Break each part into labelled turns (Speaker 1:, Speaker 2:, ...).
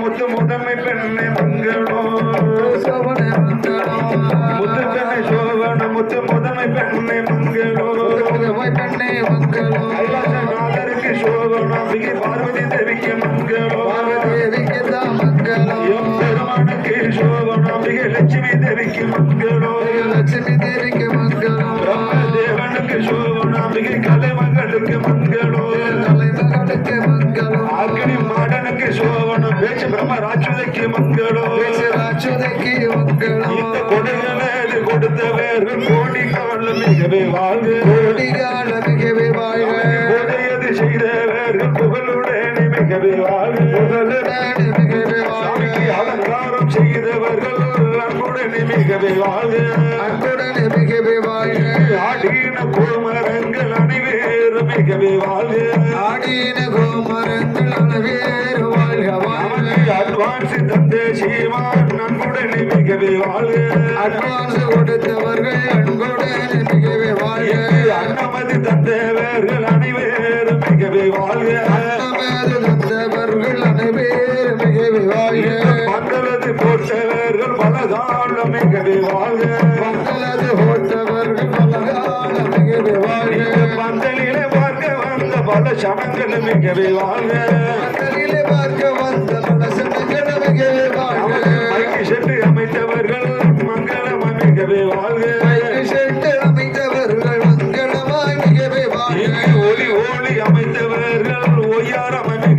Speaker 1: முத்து முதன்மை பெண்ணை மங்களோ
Speaker 2: சோபன மங்களம்
Speaker 1: முத்து பெண்ணை சோபன முத்து முதன்மை பெண்ணை மங்களோ
Speaker 2: புதுமை பெண்ணே மங்களம்
Speaker 1: கைலாசநாதருக்கு சோபனம் மிகு பார்வதி தேவிக்கு மங்களோ
Speaker 2: தேவிக்கு தான் மங்களம்
Speaker 1: எம் பெருமானுக்கு சோபனம் மிகு லட்சுமி தேவிக்கு மங்களோ
Speaker 2: லட்சுமி தேவிக்கு மங்களம்
Speaker 1: பிரம்ம தேவனுக்கு சோபனம் மிகு கலைமகளுக்கு மங்களோ
Speaker 2: தலைமகளுக்கு மங்களம்
Speaker 1: அக்னி மாடனுக்கு சோபனம் பேச்சு பிரம்ம ராட்சதைக்கு மங்களோ
Speaker 2: ராட்சதைக்கு மங்களம்.
Speaker 1: இந்த கொடுகளை கொடுத்தவர் கோடி காலம் மிகவே வாழ்க.
Speaker 2: கோடிகால மிகவே வாழ்க.
Speaker 1: உதயது செய்தவர் புகழுடன் மிகவே வாழ்க.
Speaker 2: புகழுடன் மிகவே வாழ்க.
Speaker 1: அலங்காரம் செய்தவர்கள் அன்புடன் மிகவே வாழ்க.
Speaker 2: அன்புடன் மிகவே வாழ்க.
Speaker 1: ஆடின கோமரங்கள் அனைவரும் மிகவே வாழ்க.
Speaker 2: ஆடின கோமரங்கள் வாழ்க.
Speaker 1: அட்வான்ஸ்
Speaker 2: கொடுத்தவர்கள் அன்புடன் மிகவே வாழ்க.
Speaker 1: அன்னமதி தந்தவர்கள் அனைவரும் மிகவே வாழ்க.
Speaker 2: நமது தந்தவர்கள் அனைவரும் மிகவே வாழ்க.
Speaker 1: மங்களது போட்டவர்கள் பலகாலம் மிகவே வாழ்க.
Speaker 2: மக்களது ஓட்டவர்கள் பலகால மிகவே வாழ்க.
Speaker 1: பந்தலிலே பார்க்க வந்த பல சமங்கள் மிகவே வாழ்க.
Speaker 2: பார்க்க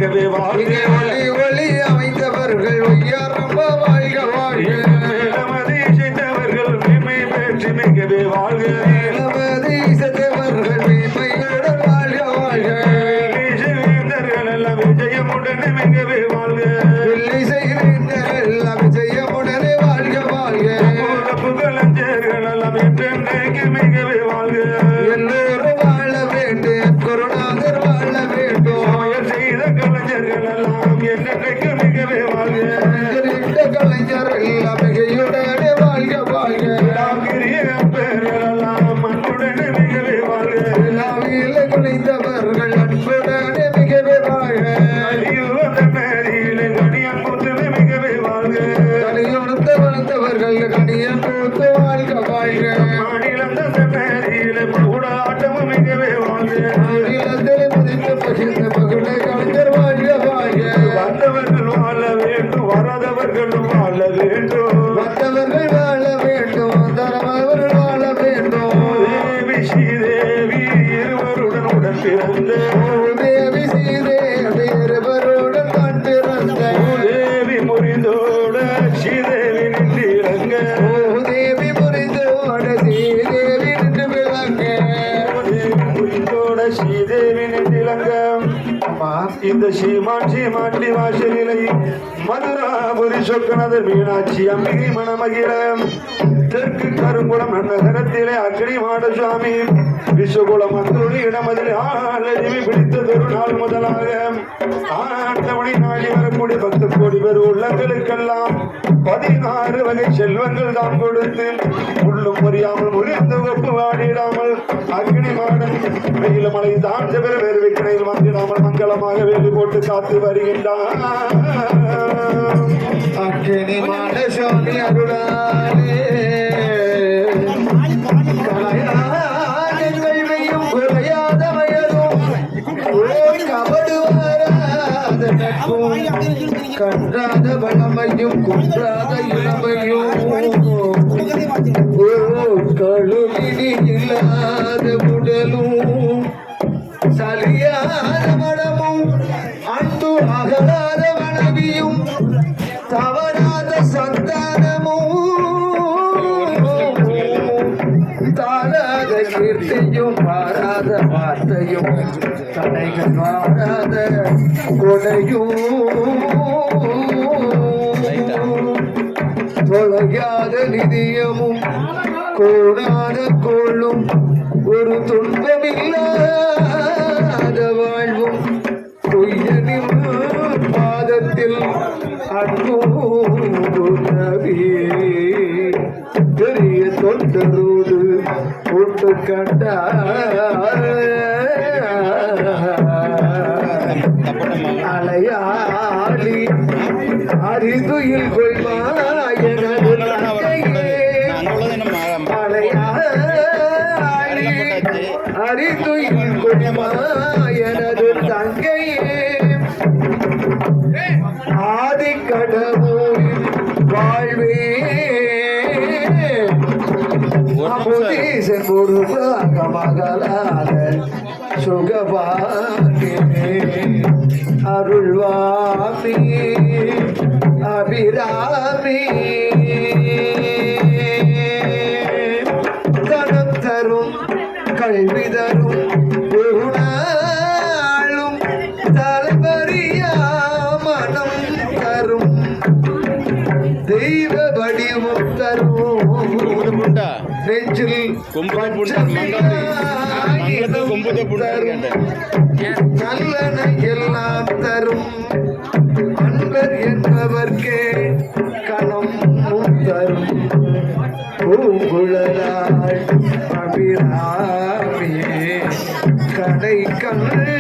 Speaker 2: மிகவே வாழ்க
Speaker 1: ஒளி ஒளி அமைத்தவர்கள்
Speaker 2: ஒய்யாரம்ப வாழ்க வாழ்க.
Speaker 1: மேலமதி செய்தவர்கள் மேன்மை பெற்று மிகவே வாழ்க.
Speaker 2: நமது இசைத்தவர்கள் மேன்மையுடன் வாழ்க வாழ்க.
Speaker 1: வேந்தர்கள் எல்லாம் விஜயமுடன் மிகவே வாழ்க. செய்த கலைஞர்கள் எல்லாம் என்றென்றைக்கு மிகவே வாழ்க
Speaker 2: இந்த கலைஞர் எல்லாம் மிகையுடனே வாழ்க வாழ்க
Speaker 1: நாகிரிய பேர்கள் எல்லாம் அன்புடன் மிகவே வாழ்க
Speaker 2: நாவில குலைந்தவர்கள் அன்புடனே மிகவே வாழ்க
Speaker 1: அடியுவந்த மேரியிலே கனியன் முத்துமே மிகவே வாழ்க
Speaker 2: கலியுணர்த்த வளர்ந்தவர்கள் கணியன் பூத்து வாழ்க வாழ்க
Speaker 1: மாநிலந்த மேரியிலே கூட ஆட்டமும் மிகவே வாழ்க
Speaker 2: நிலத்திலே முதித்து பகிர்ந்த
Speaker 1: இந்த சீமான் மாட்டி வாசலிலை மதுராபுரி சொக்கநாதர் மீனாட்சி அம்பிகை மணமகிழ தெற்கு கருங்குளம் நன்னகரத்திலே அக்னி மாட சுவாமி விஸ்வகுல அந்தோடு இடமதில் ஆளறிவி பிடித்ததொரு நாள் முதலாக ஆண்டவனை நாடி வரக்கூடிய பத்து கோடி பேர் உள்ளங்களுக்கெல்லாம் பதினாறு வகை செல்வங்கள் தான் கொடுத்து உள்ளும் புரியாமல் முறிந்து ஒப்பு வாடிடாமல் அக்னி மாடன் வெயில மலை தான் பெற வேறு விற்கனையில் வந்திடாமல் மங்களமாக வேலி போட்டு காத்து வருகின்றான்
Speaker 2: அக்னி மாட சுவாமி அருளாலே. கன்றாத வளமையும் குன்றாத இளமையும் கழுவினி இல்லாத உடலும் சலியாத மனமும் அன்பு அகலாத மனைவியும் தவறா மாறாத வார்த்தையும் தடைகள் மாறாத கொடையும் தொலையாத நிதியமும் கோடான கொள்ளும் ஒரு துன்பமில்லாத வாழ்வும் பொய்யனின் பாதத்தில் அன்பும் பெரிய தொண்டரோடு ஒன்று கண்டார். அறிதுயில் கொள்வாயனது தங்கையே மலையாளி தங்கையே ஆதி கடவுளில் வாழ்வே அமுதீசன் முருகாக மகளாத சுகபாகினே அருள்வாமி அபிராமி. தனம் தரும் கல்வி தரும் ஒரு நாளும் தலைவரியா மனம் தரும். தெய்வ வடிவம் தரும். நெஞ்சில்
Speaker 3: கொம்புல நல்லன எல்லாம்
Speaker 2: தரும்
Speaker 3: அன்பர்
Speaker 2: என்பவர்க்கே கணம் தரும் பூங்குழலாள் அபிராமியே கடை கண்ணு